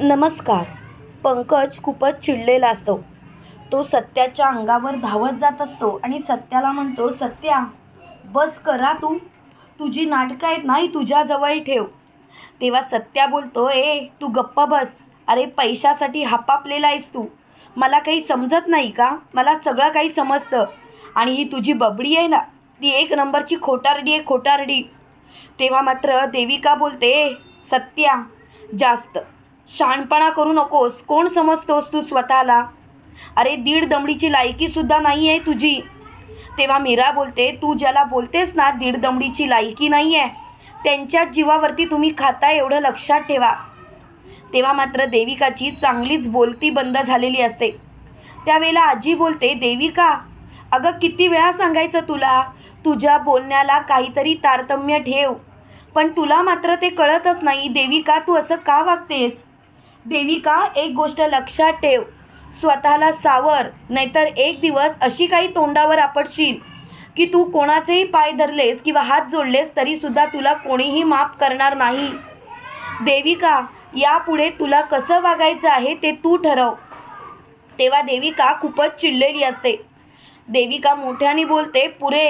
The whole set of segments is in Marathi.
नमस्कार. पंकज खूपच चिडलेला असतो. तो सत्याच्या अंगावर धावत जात असतो आणि सत्याला म्हणतो सत्या बस करा तू. तुझी नाटकं आहेत नाही तुझ्याजवळ ठेव. तेव्हा सत्या बोलतो ए तू गप्प बस. अरे पैशासाठी हापापलेला आहेस तू. मला काही समजत नाही का? मला सगळं काही समजतं. आणि ही तुझी बबडी आहे ना ती एक नंबरची खोटारडी आहे खोटारडी. तेव्हा मात्र देविका बोलते "ए, सत्या जास्त. शहाणपणा करू नकोस. कोण समजतोस तू स्वतःला? अरे दीड दमडीची लायकीसुद्धा नाही आहे तुझी. तेव्हा मीरा बोलते तू ज्याला बोलतेस ना दीड दमडीची लायकी नाही आहे त्यांच्याच जीवावरती तुम्ही खाता एवढं लक्षात ठेवा. तेव्हा मात्र देविकाची चांगलीच बोलती बंद झालेली असते. त्यावेळेला आजी बोलते देविका अगं किती वेळा सांगायचं तुला? तुझ्या बोलण्याला काहीतरी तारतम्य ठेव. पण तुला मात्र ते कळतच नाही. देविका तू असं का वागतेस? देविका एक गोष्ट लक्षात ठेव. स्वतःला सावर नाहीतर एक दिवस अशी काही तोंडावर आपटशील की तू कोणाचेही पाय धरलेस किंवा हात जोडलेस तरीसुद्धा तुला कोणीही माफ करणार नाही. देविका यापुढे तुला कसं वागायचं आहे ते तू ठरव. तेव्हा देविका खूपच चिडलेली असते. देविका मोठ्याने बोलते पुरे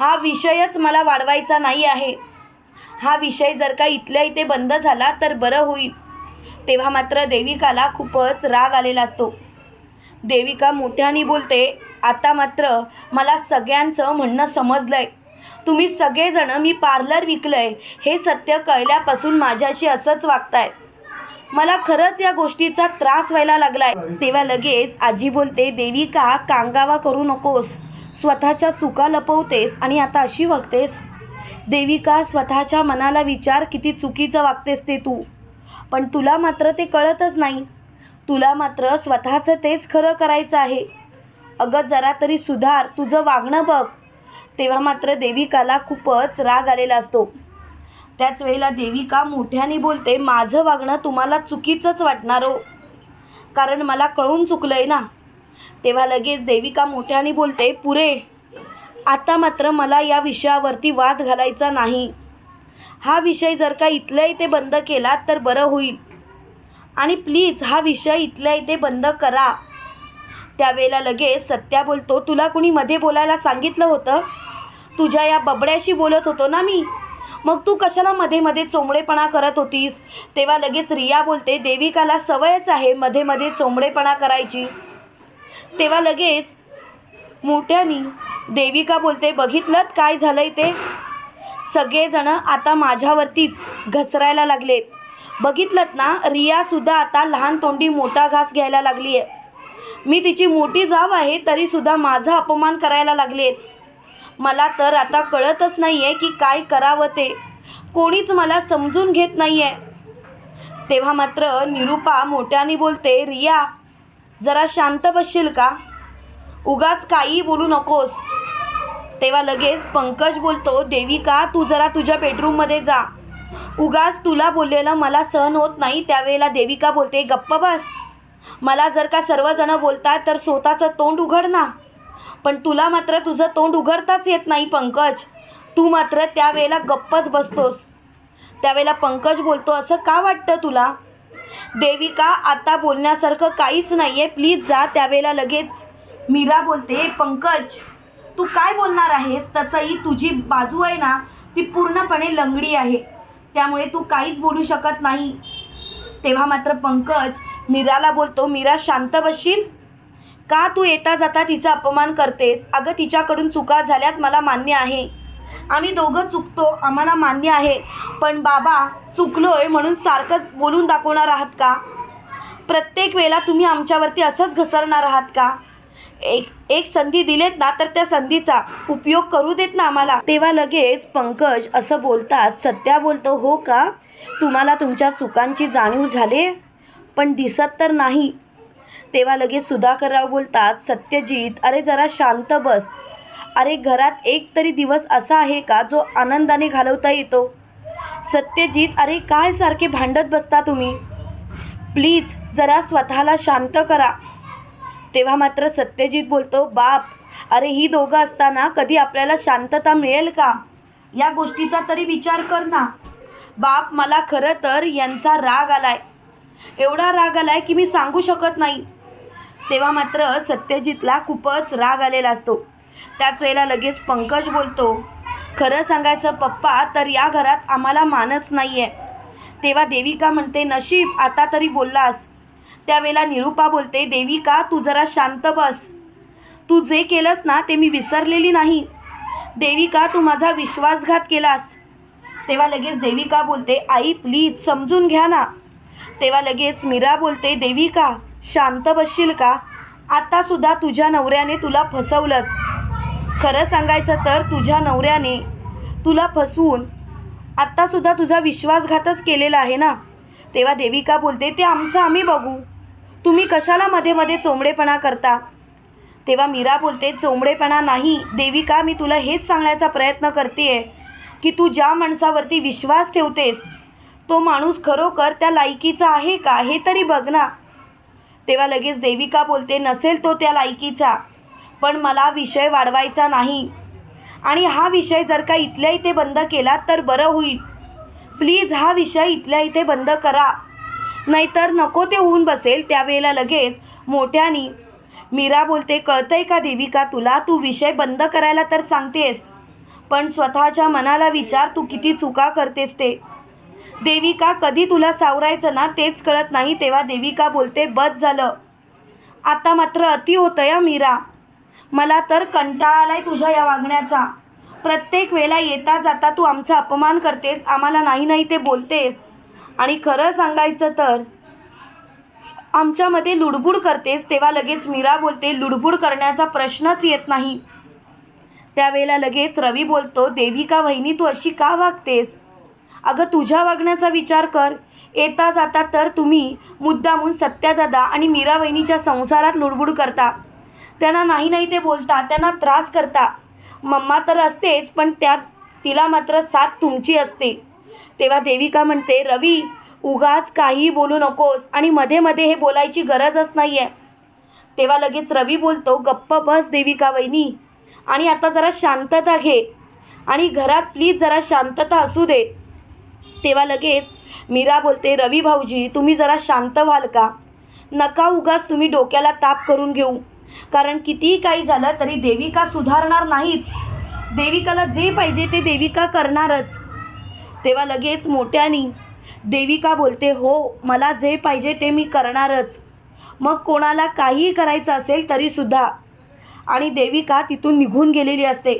हा विषयच मला वाढवायचा नाही आहे. हा विषय जर का इथल्या इथे बंद झाला तर बरं होईल. तेव्हा मात्र देविकाला खूपच राग आलेला असतो. देविका मोठ्याने बोलते आता मात्र मला सगळ्यांचं म्हणणं समजलंय. तुम्ही सगळेजण मी पार्लर विकलंय. हे सत्य कळल्यापासून माझ्याशी असंच वागताय. मला खरंच या गोष्टीचा त्रास व्हायला लागलाय. तेव्हा लगेच आजी बोलते देविका कांगावा करू नकोस. स्वतःच्या चुका लपवतेस आणि आता अशी वागतेस. देविका स्वतःच्या मनाला विचार किती चुकीचं वागतेस ते तू. पण तुला मात्र ते कळतच नाही. तुला मात्र स्वतःचं तेच खरं करायचं आहे. अगं जरा तरी सुधार तुझं वागणं बघ. तेव्हा मात्र देविकाला खूपच राग आलेला असतो. त्याच वेळेला देविका मोठ्याने बोलते माझं वागणं तुम्हाला चुकीचंच वाटणार हो. कारण मला कळून चुकलं आहे ना. तेव्हा लगेच देविका मोठ्याने बोलते पुरे आता मात्र मला या विषयावरती वाद घालायचा नाही. हा विषय जर का इथल्या इथे बंद केला तर बरं होईल. आणि प्लीज हा विषय इथल्या इथे बंद करा. त्यावेळेला लगेच सत्या बोलतो तुला कुणी मध्ये बोलायला सांगितलं होतं? तुझ्या या बबड्याशी बोलत होतो ना मी? मग तू कशाला मध्ये मध्ये चोंबडेपणा करत होतीस? तेव्हा लगेच रिया बोलते देविकाला सवयच आहे मध्ये मध्ये चोंबडेपणा करायची. तेव्हा लगेच मोठ्यानी देविका बोलते बघितलं काय झालंय ते? सगळेजणं आता माझ्यावरतीच घसरायला लागलेत. बघितलं ना रियासुद्धा आता लहान तोंडी मोठा घास घ्यायला लागली आहे मी तिची मोठी जाव आहे तरीसुद्धा माझा अपमान करायला लागलेत. मला तर आता कळतच नाही आहे की काय करावं ते. कोणीच मला समजून घेत नाही आहे तेव्हा मात्र निरुपा मोठ्याने बोलते रिया जरा शांत बसशील का? उगाच काही बोलू नकोस. तेव्हा लगेच पंकज बोलतो देविका तू जरा तुझ्या बेडरूममध्ये जा. उगाच तुला बोललेलं मला सहन होत नाही त्यावेळेला देविका बोलते गप्प बस. मला जर का सर्वजणं बोलतात तर स्वतःचं तोंड उघड ना पण तुला मात्र तुझं तोंड उघडताच येत नाही पंकज. तू मात्र त्यावेळेला गप्पच बसतोस. त्यावेळेला पंकज बोलतो असं का वाटतं तुला? देविका आता बोलण्यासारखं काहीच नाही आहे प्लीज जा. त्यावेळेला लगेच मीरा बोलते पंकज तू काय बोलणार आहेस? तसंही तुझी बाजू आहे ना ती पूर्णपणे लंगडी आहे. त्यामुळे तू काहीच बोलू शकत नाही. तेव्हा मात्र पंकज मीराला बोलतो मीरा शांत बसशील? का तू येता जाता तिचा अपमान करतेस? अगं तिच्याकडून चुका झाल्यात मला मान्य आहे. आम्ही दोघं चुकतो आम्हाला मान्य आहे. पण बाबा चुकलोय म्हणून सारखंच बोलून दाखवणार आहात का? प्रत्येक वेळेला तुम्ही आमच्यावरती असंच घसरणार आहात का? एक एक संधी दिलेत ना तर त्या संधीचा उपयोग करू देत ना आम्हाला. तेव्हा लगेच पंकज असं बोलतात सत्या बोलतो हो का? तुम्हाला तुमच्या चुकांची जाणीव झाली पण दिसत तर नाही. तेव्हा लगेच सुधाकरराव बोलतात सत्यजित अरे जरा शांत बस. अरे घरात एक तरी दिवस असा आहे का जो आनंदाने घालवता येतो? सत्यजित अरे काय सारखे भांडत बसता तुम्ही? प्लीज जरा स्वतःला शांत करा. तेव्हा मात्र सत्यजित बोलतो बाप अरे ही दोघं असताना कधी आपल्याला शांतता मिळेल का? या गोष्टीचा तरी विचार कर ना. बाप मला खरं तर यांचा राग आलाय. एवढा राग आलाय की मी सांगू शकत नाही. तेव्हा मात्र सत्यजितला खूपच राग आलेला असतो. त्याच वेळेला लगेच पंकज बोलतो खरं सांगायचं पप्पा तर या घरात आम्हाला मानच नाही आहे तेव्हा देविका म्हणते नशीब आता तरी बोललास. त्यावेळेला निरूपा बोलते देविका तू जरा शांत बस. तू जे केलंस ना ते मी विसरलेली नाही. देविका तू माझा विश्वासघात केलास? तेव्हा लगेच देविका बोलते आई प्लीज समजून घ्या ना. तेव्हा लगेच मीरा बोलते देविका शांत बसशील का? आत्तासुद्धा तुझ्या नवऱ्याने तुला फसवलंच. खरं सांगायचं तर तुझ्या नवऱ्याने तुला फसवून आत्तासुद्धा तुझा विश्वासघातच केलेला आहे ना? तेव्हा देविका बोलते ते आमचं आम्ही बघू. तुम्ही कशाला मध्ये मध्ये चोंबडेपणा करता? तेव्हा मीरा बोलते चोंबडेपणा नाही. देविका मी तुला हेच सांगण्याचा प्रयत्न करते की तू ज्या माणसावरती विश्वास ठेवतेस तो माणूस खरोखर त्या लायकीचा आहे का? हे तरी बघ ना. तेव्हा लगेच देविका बोलते नसेल तो त्या लायकीचा पण मला विषय वाढवायचा नाही. आणि हा विषय जर का इथल्या इथे बंद केला तर बरं होईल. प्लीज हा विषय इथल्या इथे बंद करा. नाहीतर नको ते होऊन बसेल त्यावेळेला लगेच मोठ्यानी मीरा बोलते कळतंय का देविका तुला तू विषय बंद करायला तर सांगतेस पण स्वतःच्या मनाला विचार तू किती चुका करतेस ते. देविका कधी तुला सावरायचं ना तेच कळत नाही तेव्हा देविका बोलते बस झालं. आता मात्र अति होतं या मीरा. मला तर कंटाळा आलाय तुझ्या या वागण्याचा. प्रत्येक वेळेला येता जाता तू आमचा अपमान करतेस आम्हाला नाही नाही ते बोलतेस. आणि खरं सांगायचं तर आमच्यामध्ये लुडबुड करतेस तेव्हा लगेच मीरा बोलते लुडबुड करण्याचा प्रश्नच येत नाही. त्यावेळेला लगेच रवी बोलतो देविका वहिनी तू अशी का वागतेस? अगं तुझ्या वागण्याचा विचार कर. येता जाता तर तुम्ही मुद्दामून सत्यादादा आणि मीरा वहिनीच्या संसारात लुडबुड करता. त्यांना नाही नाही ते बोलता त्यांना त्रास करता. मम्मा तर असतेच पण त्यात तिला मात्र साथ तुमची असते. तेव्हा देविका म्हणते रवी उगाच काहीही बोलू नकोस आणि मध्ये मध्ये हे बोलायची गरजच नाही आहे तेव्हा लगेच रवी बोलतो गप्प बस देविका वहिनी आणि आता जरा शांतता घे आणि घरात प्लीज जरा शांतता असू दे. तेव्हा लगेच मीरा बोलते रवी भाऊजी तुम्ही जरा शांत व्हाल का? नका उगाच तुम्ही डोक्याला ताप करून घेऊ. कारण कितीही काही झालं तरी देविका सुधारणार नाहीच. देविकाला जे पाहिजे ते देविका करणारच. तेव्हा लगेच मोठ्यानी देविका बोलते हो मला जे पाहिजे ते मी करणारच. मग कोणाला काहीही करायचं असेल तरीसुद्धा आणि देविका तिथून निघून गेलेली असते.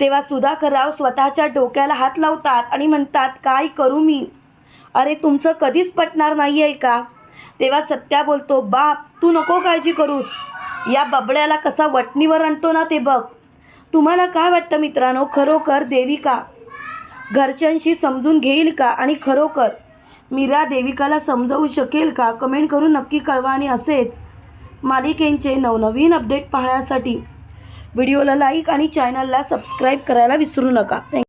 तेव्हा सुधाकरराव स्वतःच्या डोक्याला हात लावतात आणि म्हणतात काय करू मी? अरे तुमचं कधीच पटणार नाही आहे का? तेव्हा सत्या बोलतो बाप तू नको काळजी करूस. या बबड्याला कसा वटणीवर आणतो ना ते बघ. तुम्हाला काय वाटतं मित्रांनो? खरोखर देविका घरच्यांशी समजून घेईल का? आणि खरोखर मीरा देविकाला समजावू शकेल का? कमेंट करून नक्की कळवा आणि असेच मालिकेंचे नवनवीन अपडेट पाहण्यासाठी व्हिडिओला लाईक आणि चॅनलला सबस्क्राईब करायला विसरू नका. थँक